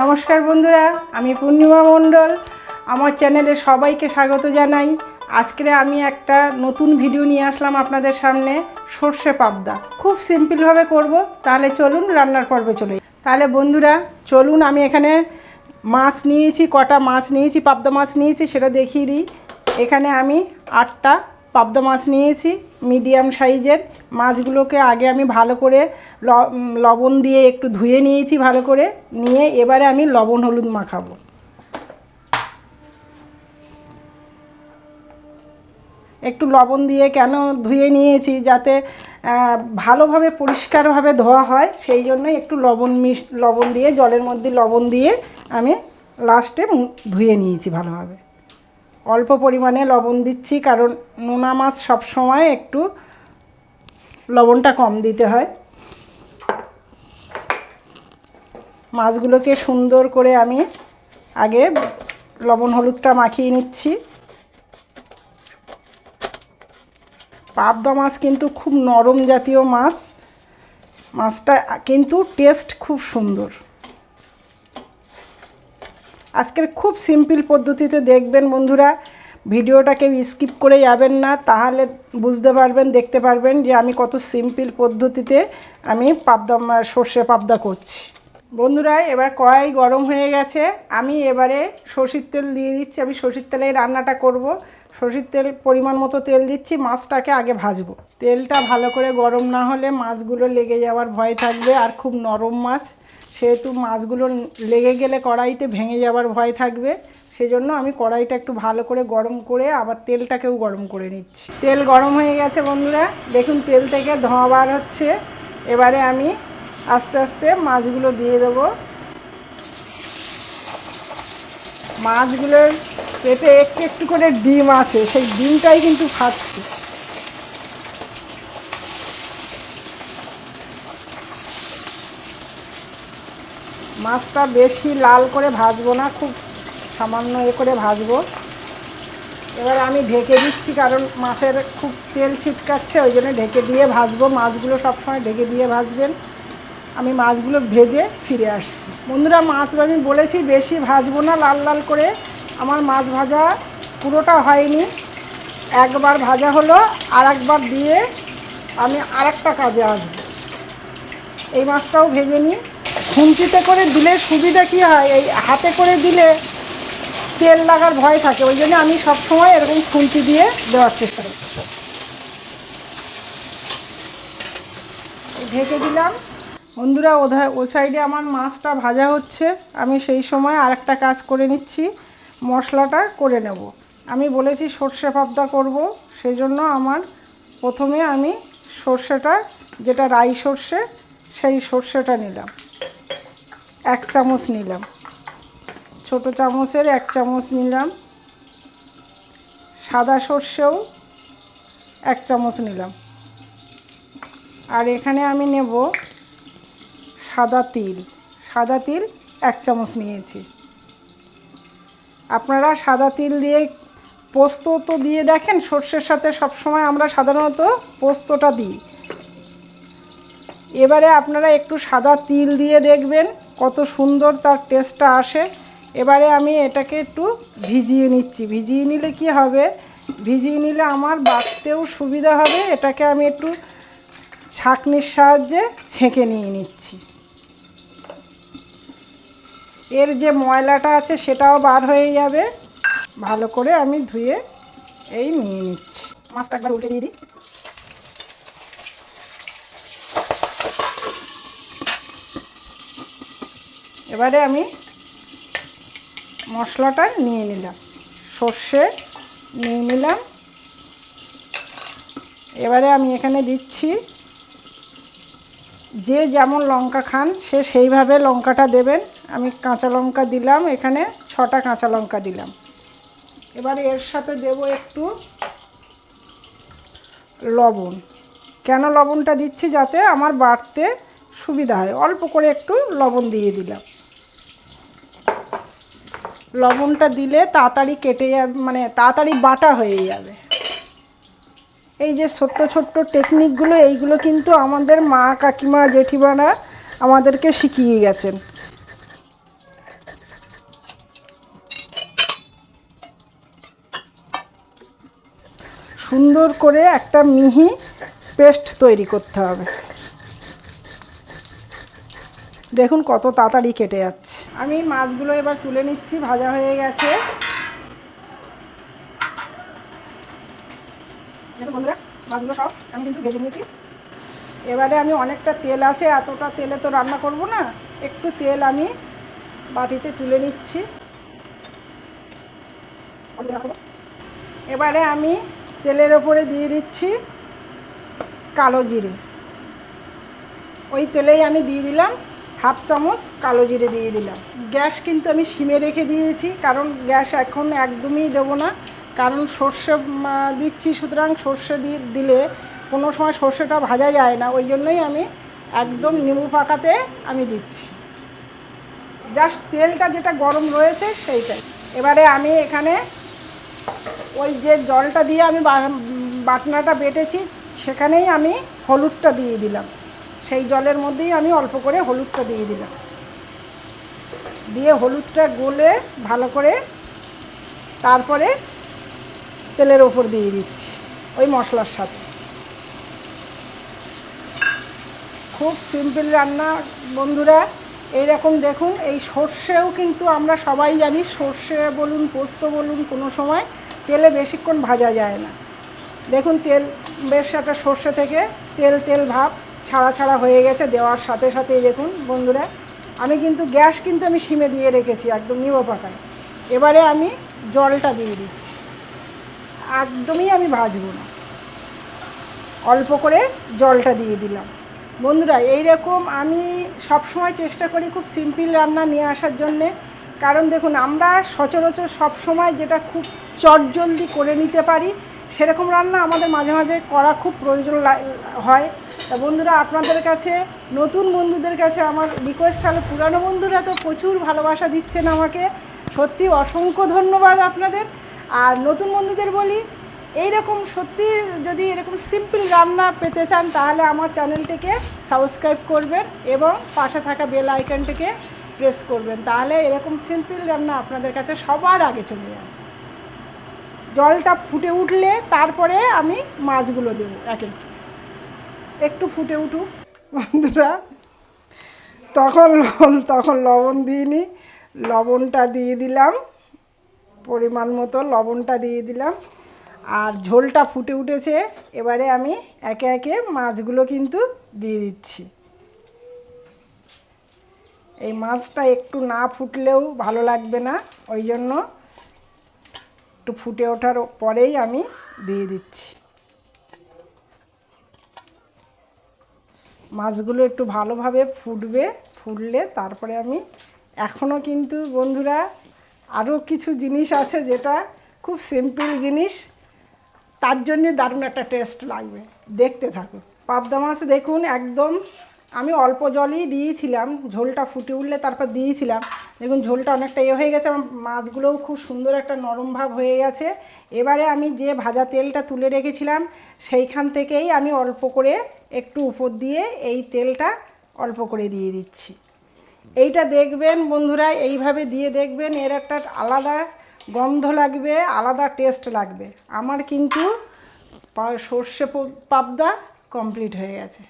নমস্কার বন্ধুরা, আমি পূর্ণিমা মণ্ডল। আমার চ্যানেলে সবাইকে স্বাগত জানাই। আজকে আমি একটা নতুন ভিডিও নিয়ে আসলাম আপনাদের সামনে, সর্ষে পাবদা। খুব সিম্পলভাবে করব, তাহলে চলুন রান্নার পর্বে চলে তাহলে বন্ধুরা, চলুন আমি এখানে মাছ নিয়েছি, কটা মাছ নিয়েছি, পাবদা মাছ নিয়েছি, সেটা দেখিয়ে দিই। এখানে আমি আটটা পাবদা মাছ নিয়েছি। মিডিয়াম সাইজের। মাছগুলোকে আগে আমি ভালো করে লবণ দিয়ে একটু ধুয়ে নিয়েছি ভালো করে। নিয়ে এবারে আমি লবণ হলুদ মাখাবো। একটু লবণ দিয়ে কেন ধুয়ে নিয়েছি? যাতে ভালোভাবে পরিষ্কারভাবে ধোয়া হয়, সেই জন্যই একটু লবণ মিশ, লবণ দিয়ে, জলের মধ্যে লবণ দিয়ে আমি লাস্টে ধুয়ে নিয়েছি ভালোভাবে। অল্প পরিমাণে লবণ দিচ্ছি, কারণ নোনা মাছ সবসময় একটু লবণটা কম দিতে হয়। মাছগুলোকে সুন্দর করে আমি আগে লবণ হলুদটা মাখিয়ে নিচ্ছি। পাবদা মাছ কিন্তু খুব নরম জাতীয় মাছ। মাছটা কিন্তু টেস্ট খুব সুন্দর। আজকের খুব সিম্পল পদ্ধতিতে দেখবেন বন্ধুরা। ভিডিওটাকে স্কিপ করে যাবেন না, তাহলে বুঝতে পারবেন, দেখতে পারবেন যে আমি কত সিম্পল পদ্ধতিতে আমি পাবদা, সর্ষে পাবদা করছি। বন্ধুরা, এবার কড়াই গরম হয়ে গেছে। আমি এবারে সর্ষের তেল দিয়ে দিচ্ছি। আমি সর্ষের তেলে রান্নাটা করব। সর্ষের তেল পরিমাণ মতো তেল দিচ্ছি। মাছটাকে আগে ভাজবো। তেলটা ভালো করে গরম না হলে মাছগুলো লেগে যাওয়ার ভয় থাকবে। আর খুব নরম মাছ। সেহেতু মাছগুলো লেগে গেলে কড়াইতে ভেঙে যাওয়ার ভয় থাকবে। সেজন্য আমি কড়াইটা একটু ভালো করে গরম করে আবার তেলটাকেও গরম করে নিচ্ছি। তেল গরম হয়ে গেছে বন্ধুরা। দেখুন তেল থেকে ধোঁয়া বার হচ্ছে। এবারে আমি আস্তে আস্তে মাছগুলো দিয়ে দেবো। মাছগুলোর পেটে একটু একটু করে ডিম আছে। সেই ডিমটাই কিন্তু খাচ্ছি। মাছটা বেশি লাল করে ভাজবো না, খুব সামান্য এ করে ভাজবো। এবার আমি ঢেকে দিচ্ছি, কারণ মাছের খুব তেল ছিটকাচ্ছে, ওই জন্য ঢেকে দিয়ে ভাজবো। মাছগুলো সবসময় ঢেকে দিয়ে ভাজবেন। আমি মাছগুলো ভেজে ফিরে আসছি। বন্ধুরা, মাছ আমি বলেছি বেশি ভাজবো না লাল লাল করে। আমার মাছ ভাজা পুরোটা হয়নি। একবার ভাজা হলো আর একবার দিয়ে আমি আরেকটা কাজে আসব। এই মাছটাও ভেজে নিই। খুন্তিতে করে দিলে সুবিধা কী হয়? এই হাতে করে দিলে তেল লাগার ভয় থাকে। ওই জন্য আমি সবসময় এরকম খুন্তি দিয়ে দেওয়ার চেষ্টা করি। ঢেকে দিলাম। বন্ধুরা, ওধা, ও সাইডে আমার মাছটা ভাজা হচ্ছে। আমি সেই সময় আরেকটা কাজ করে নিচ্ছি। মশলাটা করে নেব। আমি বলেছি সর্ষে পাবদা করব। সেই জন্য আমার প্রথমে আমি সর্ষেটা, যেটা রাই সর্ষে, সেই সর্ষেটা নিলাম। এক চামচ নিলাম। ছোট চামচের এক চামচ নিলাম। সাদা সর্ষেও এক চামচ নিলাম। আর এখানে আমি নেব সাদা তিল। সাদা তিল এক চামচ নিয়েছি। আপনারা সাদা তিল দিয়ে পোস্ত তো দিয়ে দেখেন, সর্ষের সাথে সবসময় আমরা সাধারণত পোস্তটা দিই। এবারে আপনারা একটু সাদা তিল দিয়ে দেখবেন। কত সুন্দর তার টেস্টটা আসে। এবারে আমি এটাকে একটু ভিজিয়ে নিচ্ছি। ভিজিয়ে নিলে কি হবে? ভিজিয়ে নিলে আমার বাটতেও সুবিধা হবে। এটাকে আমি একটু ছাঁকনির সাহায্যে ছেঁকে নিয়ে নিচ্ছি। এর যে ময়লাটা আছে সেটাও বার হয়ে যাবে। ভালো করে আমি ধুয়ে এই নিয়ে নিচ্ছি। মাছটা একবার উল্টে দিয়ে দিই। এবারে আমি মশলাটা নিয়ে নিলাম। সর্ষে নিয়ে নিলাম। এবারে আমি এখানে দিচ্ছি, যে যেমন লঙ্কা খান, সে সেইভাবে লঙ্কাটা দেবেন। আমি কাঁচা লঙ্কা দিলাম, এখানে ছটা কাঁচা লঙ্কা দিলাম। এবারে এর সাথে দেব একটু লবণ। কেন লবণটা দিচ্ছি? যাতে আমার বাড়তে সুবিধা হয়। অল্প করে একটু লবণ দিয়ে দিলাম। লবণটা দিলে তাড়াতাড়ি কেটে যাবে মানে তাড়াতাড়ি বাটা হয়ে যাবে। এই যে ছোট্ট ছোট্ট টেকনিকগুলো এইগুলো কিন্তু আমাদের মা কাকিমা, জেঠিমারা আমাদেরকে শিখিয়ে গেছেন। সুন্দর করে একটা মিহি পেস্ট তৈরি করতে হবে। দেখুন কত তাড়াতাড়ি কেটে যাচ্ছে। আমি মাছগুলো এবার তুলে নিচ্ছি, ভাজা হয়ে গেছে। মাছগুলো আমি ভেজে এবারে আমি অনেকটা তেল আছে, এতটা তেলে তো রান্না করব না, একটু তেল আমি বাটিতে তুলে নিচ্ছি। এবারে আমি তেলের ওপরে দিয়ে দিচ্ছি কালো জিরে। ওই তেলেই আমি দিয়ে দিলাম হাফ চামচ কালো জিরে দিয়ে দিলাম। গ্যাস কিন্তু আমি সিমে রেখে দিয়েছি, কারণ গ্যাস এখন একদমই দেবো না। কারণ সর্ষে দিচ্ছি, সুতরাং সর্ষে দিয়ে দিলে কোনো সময় সর্ষেটা ভাজা যায় না। ওই জন্যই আমি একদম নিমু পাকাতে আমি দিচ্ছি। জাস্ট তেলটা যেটা গরম রয়েছে সেইটাই। এবারে আমি এখানে ওই যে জলটা দিয়ে আমি বাটনাটা বেটেছি, সেখানেই আমি হলুদটা দিয়ে দিলাম। সেই জলের মধ্যেই আমি অল্প করে হলুদটা দিয়ে দিলাম। দিয়ে হলুদটা গলে ভালো করে তারপরে তেলের ওপর দিয়ে দিচ্ছি ওই মশলার সাথে। খুব সিম্পল রান্না বন্ধুরা, এইরকম দেখুন, এই সর্ষেও কিন্তু আমরা সবাই জানি, সর্ষে বলুন, পোস্ত বলুন, কোনো সময় তেলে বেশিক্ষণ ভাজা যায় না। দেখুন তেল, বেশ একটা সর্ষে থেকে তেল তেল ভাব ছাড়া ছাড়া হয়ে গেছে, দেওয়ার সাথে সাথেই দেখুন বন্ধুরা। আমি কিন্তু গ্যাস কিন্তু আমি সিমে দিয়ে রেখেছি, একদম নিব পাকায় এবারে আমি জলটা দিয়ে দিচ্ছি। একদমই আমি ভাজবো না। অল্প করে জলটা দিয়ে দিলাম। বন্ধুরা এই রকম আমি সব সময় চেষ্টা করি খুব সিম্পল রান্না নিয়ে আসার জন্যে। কারণ দেখুন, আমরা সচরাচর সব সময় যেটা খুব চটজলদি করে নিতে পারি, সেরকম রান্না আমাদের মাঝে মাঝে করা খুব প্রয়োজন হয়। তা বন্ধুরা, আপনাদের কাছে, নতুন বন্ধুদের কাছে আমার রিকোয়েস্ট হলো পুরানো বন্ধুরা তো প্রচুর ভালোবাসা দিচ্ছেন আমাকে। সত্যি অসংখ্য ধন্যবাদ আপনাদের। আর নতুন বন্ধুদের বলি এই রকম সত্যি যদি এরকম সিম্পল রান্না পেতে চান, তাহলে আমার চ্যানেলটিকে সাবস্ক্রাইব করবেন এবং পাশে থাকা বেল আইকনটিকে প্রেস করবেন। তাহলে এরকম সিম্পল রান্না আপনাদের কাছে সবার আগে চলে যাবে জলটা ফুটে উঠলে তারপরে আমি মাছগুলো দেবো, এক এক একটু ফুটে উঠুক। বন্ধুরা, তখন তখন লবণ দিইনি। লবণটা দিয়ে দিলাম। পরিমাণ মতো লবণটা দিয়ে দিলাম। আর ঝোলটা ফুটে উঠেছে। এবারে আমি একে একে মাছগুলো কিন্তু দিয়ে দিচ্ছি। এই মাছটা একটু না ফুটলেও ভালো লাগবে না। ওই জন্য একটু ফুটে ওঠার পরেই আমি দিয়ে দিচ্ছি। মাছগুলো একটু ভালোভাবে ফুটবে, ফুটলে তারপরে আমি এখনও কিন্তু বন্ধুরা আরও কিছু জিনিস আছে যেটা খুব সিম্পল জিনিস। তার জন্যে দারুণ একটা টেস্ট লাগবে। দেখতে থাকুন পাবদা মাছ দেখুন একদম, আমি অল্প জলই দিয়েছিলাম, ঝোলটা ফুটে উঠলে তারপর দিয়েছিলাম। দেখুন, ঝোলটা অনেকটা এ হয়ে গেছে আমার মাছগুলোও খুব সুন্দর একটা নরম ভাব হয়ে গেছে। এবারে আমি যে ভাজা তেলটা তুলে রেখেছিলাম, সেইখান থেকেই আমি অল্প করে একটু উপর দিয়ে এই তেলটা অল্প করে দিয়ে দিচ্ছি। এইটা দেখবেন বন্ধুরা, এইভাবে দিয়ে দেখবেন, এর একটা আলাদা গন্ধ লাগবে, আলাদা টেস্ট লাগবে। আমার কিন্তু সর্ষে পাবদা কমপ্লিট হয়ে গেছে।